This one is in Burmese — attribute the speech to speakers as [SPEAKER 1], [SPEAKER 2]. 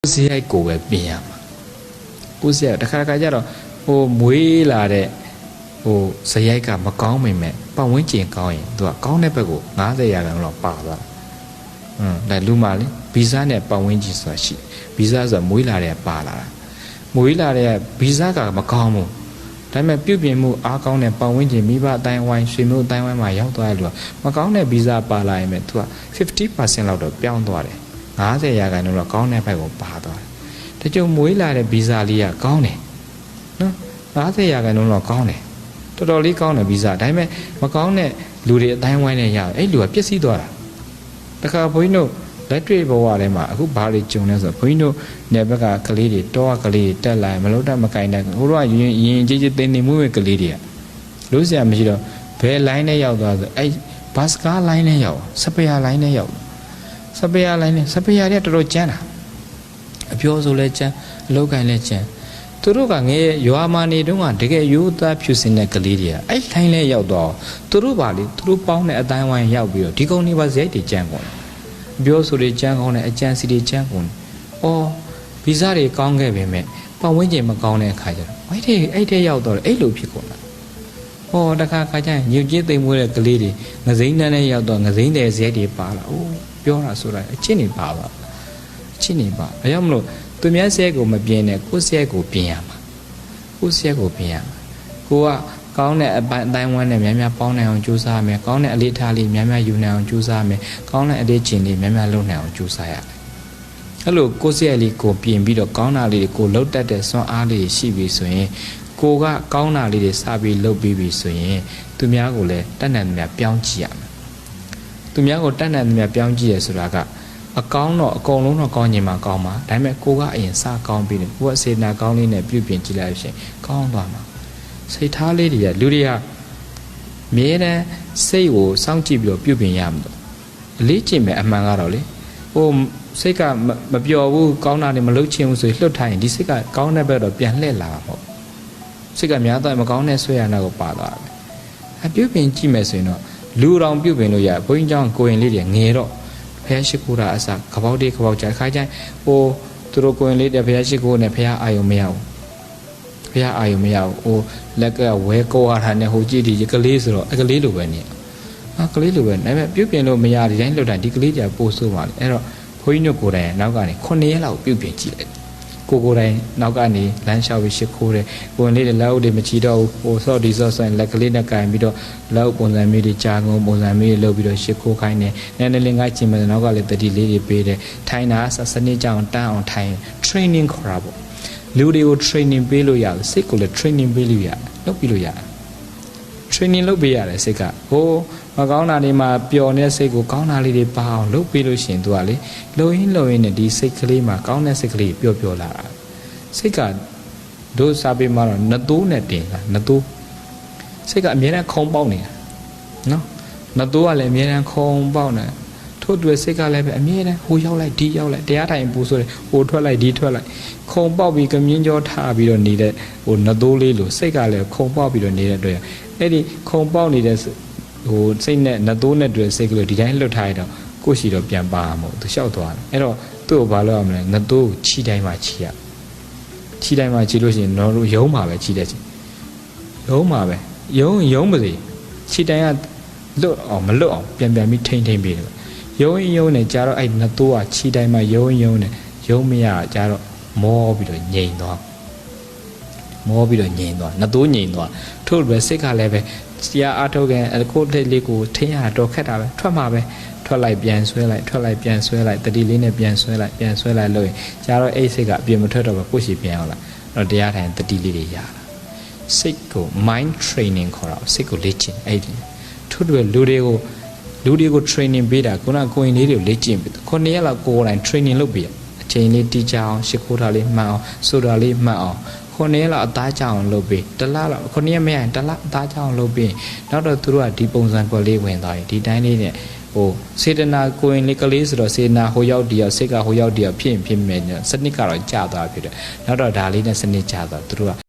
[SPEAKER 1] ကိုယ်စရိုက်ကိုပဲပြင်ရမှာကိုယ်စရိုက်တခါတခါကျတော့ဟိုမွေးလာတဲ့ဟိုစရိုက်ကမကောင်းမိမဲ့ပတ်ဝန်းကျင်ကောင်းရင်သူကကောင်းတဲ့ဘက်ကို90ရာခိုင်နှုန်းလောက်ပါသွားတယ်။อืมဒါလူမှလေဗီဇနဲ့ပတ်ဝန်းကျင်ဆိုတာရှိဗီဇဆိုတာမွေးလာတဲ့ပါလာတာမွေးလာတဲ့ဗီဇကမကောင်းဘူးဒါပေမဲ့ပြုပြင်မှုအားကောင်းတဲ့ပတ်ဝန်းကျင်မိဘအတိုင်းဝိုင်းဆွေမျိုးအတိုင်းဝိုင်းမှာရောက်သွားတဲ့လူကမကောင်းတဲ့ဗီဇပါလာရင်ပဲသူက50%လောက်တော့ပြောင်းသွားတယ် 90ရာခိုင်နှုန်းလောက်ကောင်းတဲ့ဘက်ကိုပါသွားတယ်တချို့မွေးလာတဲ့ဗီဇလေးကကောင်းတယ်နော်90ရာခိုင်နှုန်းလောက်ကောင်းတယ်တော်တော်လေးကောင်းတယ်ဗီဇဒါပေမဲ့မကောင်းတဲ့လူတွေအတိုင်းဝိုင်းနဲ့ရတယ်အဲ့လူကပြည့်စည်သွားတာတခါဘုန်းကြီးတို့လက်တွေ့ဘဝထဲမှာအခုဘာတွေကြုံလဲဆိုတော့ဘုန်းကြီးတို့နယ်ဘက်ကကလေးတွေတောကကလေးတွေတက်လာရင်မလို့တတ်မကင်တဲ့ဟိုတော့ရင်ရင်ကြီးကြီးတင်းနေမှုရဲ့ကလေးတွေကလို့ဆရာမရှိတော့ဘယ် line နဲ့ရောက်သွားဆိုအဲ့ဘတ်စကာ line နဲ့ရောက်စပယ်ယာ line နဲ့ရောက် စပယ်ယာ line နဲ့စပယ်ယာတွေကတော်တော်ကျန်းတာအပြောဆိုလဲကျန်းအလောက်ကင်လဲကျန်းသူတို့ကငယ်ရွာမာနေတုန်းကတကယ်ရိုးသားဖြူစင်တဲ့ကလေးတွေကအဲ့ line နဲ့ရောက်တော့သူတို့ပါလေသူတို့ပေါင်းတဲ့အတိုင်းဝိုင်းရောက်ပြီးတော့ဒီကုန်းနေပါဇိုက်တွေကျန်းကုန်တယ်ပြောဆိုတွေကျန်းကုန်တယ်အကျန်းစီတွေကျန်းကုန်တယ်အော်ဗီဇတွေကောင်းခဲ့ပေမဲ့ပတ်ဝန်းကျင်မကောင်းတဲ့အခါကျတော့အဲ့ဒီအဲ့တဲ့ရောက်တော့အဲ့လိုဖြစ်ကုန်တာဟောတခါခါကျရင်ညုတ်ကြီးသိမ်မွေးတဲ့ကလေးတွေငစိမ့်တန်းနဲ့ရောက်တော့ငစိမ့်တဲ့ဇိုက်တွေပါလာအိုး ပြောတာဆိုတာအချင်းနေပါပါအချင်းနေပါဘာကြောင့်မလို့သူများဇိုက်ကိုမပြင်းနဲ့ကိုယ်ဇိုက်ကိုပြင်ရမှာကိုယ်ဇိုက်ကိုပြင်ရမှာကိုကကောင်းတဲ့အပိုင်းအတိုင်းဝန်းနဲ့များများပေါင်းနိုင်အောင်ကြိုးစားရမယ်ကောင်းတဲ့အလေးထားလေးများများယူနိုင်အောင်ကြိုးစားရမယ်ကောင်းတဲ့အလေးကျင့်လေးများများလုပ်နိုင်အောင်ကြိုးစားရမယ်အဲ့လိုကိုယ်စရိုက်လေးကိုပြင်ပြီးတော့ကောင်းတာလေးတွေကိုလှုပ်တတ်တဲ့စွမ်းအားလေးတွေရှိပြီဆိုရင်ကိုကကောင်းတာလေးတွေစပြီးလှုပ်ပြီးပြီဆိုရင်သူများကိုလည်းတတ်နိုင်သမျှပြောင်းကြည့်ရမယ် သူများကိုတတ်နိုင်သမျှပြောင်းကြည့်ရဆိုတာကအကောင်းတော့အကုန်လုံးတော့ကောင်းချင်မှကောင်းပါဒါပေမဲ့ကိုကအရင်စကောင်းပြီးတယ်ကိုကစေနာကောင်းလေးနဲ့ပြုပြင်ကြည့်လိုက်လို့ရှိရင်ကောင်းသွားမှာစိတ်ထားလေးတွေကလူတွေကမြဲတမ်းစိတ်ကိုစောင့်ကြည့်ပြီးတော့ပြုပြင်ရမှာတော့အလေးကျင့်မယ်အမှန်ကတော့လေဟိုစိတ်ကမမပျော်ဘူးကောင်းတာတွေမလုပ်ချင်ဘူးဆိုရင်လှုပ်ထားရင်ဒီစိတ်ကကောင်းတဲ့ဘက်တော့ပြန်လှည့်လာမှာပေါ့စိတ်ကများတော့မကောင်းတဲ့ဆွဲရနာကိုပါသွားတယ်အပြုပြင်ကြည့်မယ်ဆိုရင်တော့ လူတော်ပြုပြင်လို့ရဘုန်းကြီးကျောင်းကိုရင်လေးတွေငယ်တော့ဖះရှိခိုးတာအစားကပောက်တေးကပောက်ကြခါကျရင်ဟိုသူတို့ကိုရင်လေးတွေဖះရှိခိုးနဲ့ဖះအာယုံမရဘူးဖះအာယုံမရဘူးဟိုလက်ကဝဲကောရတာနဲ့ဟိုကြည့်ဒီကလေးဆိုတော့အကလေးလိုပဲနေအာကလေးလိုပဲဒါပေမဲ့ပြုပြင်လို့မရဒီတိုင်းလှုပ်တာဒီကလေးတွေကပို့ဆိုးပါလေအဲ့တော့ဘုန်းကြီးတို့ကိုယ်တိုင်နောက်ကနေ9ရက်လောက်ပြုပြင်ကြည့်လိုက် ကိုကိုယ်တိုင်နောက်ကနေလမ်းလျှောက်ပြီးရှ िख ိုးတယ်ကိုယ်လေးတွေလက်အုပ်တွေမချီတော့ဘူးဟိုဆော့ဒီဆော့ဆိုင်လက်ကလေးနဲ့ကင်ပြီးတော့လက်အုပ်ပုံစံမျိုးတွေကြာကုန်ပုံစံမျိုးတွေလုပ်ပြီးတော့ရှ िख ိုးခိုင်းတယ်နည်းနည်းလေးငါ့ချင်မယ်နောက်ကလည်းတတိလေးတွေပေးတယ်ထိုင်တာစနစ်ကြောင်တန်းအောင်ထိုင် training ခေါ်တာပေါ့လူတွေကို training ပေးလို့ရတယ်စိတ်ကိုလည်း training ပေးလို့ရတယ်လုပ်ပြီးလို့ရတယ် training လုပ်ပေးရတယ်စိတ်ကဟို မကောင်းတာတွေမှာပျော်နေတဲ့စိတ်ကိုကောင်းတာလေးတွေပါအောင်လုပ်ပေးလို့ရှရင်သူကလေလုံရင်းလုံရင်းနဲ့ဒီစိတ်ကလေးမှာကောင်းတဲ့စိတ်ကလေးပျော်ပျော်လာတာစိတ်ကတို့စာပေမှာတော့နသိုးနဲ့တင်တာနသိုးစိတ်ကအမြဲတမ်းခုံပေါက်နေတာနော်နသိုးကလည်းအမြဲတမ်းခုံပေါက်နေထို့တူစိတ်ကလည်းပဲအမြဲတမ်းဟိုရောက်လိုက်ဒီရောက်လိုက်တရားထိုင်ပူဆိုတယ်ဟိုထွက်လိုက်ဒီထွက်လိုက်ခုံပေါက်ပြီးကမြင်းကြောထားပြီးတော့နေတဲ့ဟိုနသိုးလေးလိုစိတ်ကလည်းခုံပေါက်ပြီးတော့နေတဲ့အတွက်အဲ့ဒီခုံပေါက်နေတဲ့ ဟိုစိတ်နဲ့နသိုးနဲ့တွေ့စိတ်ကလေးဒီတိုင်းလွတ်ထားရတော့ကိုယ့်ရှိတော့ပြန်ပါမှာမဟုတ်သူလျှောက်သွားတယ်အဲ့တော့သူ့ကိုဘာလုပ်ရမလဲနသိုးကိုခြိတိုင်းမှာခြိရခြိတိုင်းမှာခြိလို့ရှိရင်တော့ရုံးမှာပဲခြိတဲ့ချင်းရုံးမှာပဲရုံးရုံးပါစေခြိတိုင်းကလွတ်အောင်မလွတ်အောင်ပြန်ပြန်ပြီးထိမ့်ထိမ့်ပေးတယ်ရုံးရုံးနဲ့ကြာတော့အဲ့နသိုးကခြိတိုင်းမှာရုံးရုံးနဲ့ရုံးမရကြာတော့မောပြီးတော့ငြိမ်သွားမောပြီးတော့ငြိမ်သွားနသိုးငြိမ်သွားထို့ပဲစိတ်ကလည်းပဲ တရားအားထုတ်ခင်အခုတစ်လေးကိုထင်းရတော့ခက်တာပဲထွက်မှာပဲထွက်လိုက်ပြန်ဆွဲလိုက်ထွက်လိုက်ပြန်ဆွဲလိုက်တတိလေးနဲ့ပြန်ဆွဲလိုက်ပြန်ဆွဲလိုက်လို့ရင်ကြာတော့အဲ့စိတ်ကအပြင်မထွက်တော့ဘူးကိုယ့်ရှိပြန်အောင်လာတော့တရားထိုင်တတိလေးတွေရတာစိတ်ကို mind training ခေါ်တာစိတ်ကိုလေ့ကျင့်အဲ့ဒီထို့တူလူတွေကိုလူတွေကို training ပေးတာခုနကိုရင်လေးတွေကိုလေ့ကျင့်ပေးခုနှစ်ရက်လောက်ကိုယ်တိုင် training လုပ်ပေးရအချိန်လေးတီးကြအောင်ရှ िख ိုးတာလေးမှတ်အောင်ဆိုတာလေးမှတ်အောင် ခုနှစ်ရက်လောက်အသားကြအောင်လုပ်ပေးတလားလောက်ခုနှစ်ရက်မရရင်တလားအသားကြအောင်လုပ်ပေးနောက်တော့သူတို့ကဒီပုံစံကွက်လေးဝင်သွားရင်ဒီတိုင်းလေးနဲ့ဟိုစေတနာကိုရင်လေးကလေးဆိုတော့စေတနာဟိုရောက်တည်းရောက်စိတ်ကဟိုရောက်တည်းရောက်ဖြစ်ရင်ဖြစ်မယ်စနစ်ကတော့ကြာသွားဖြစ်တယ်နောက်တော့ဒါလေးနဲ့စနစ်ကြာသွားသူတို့က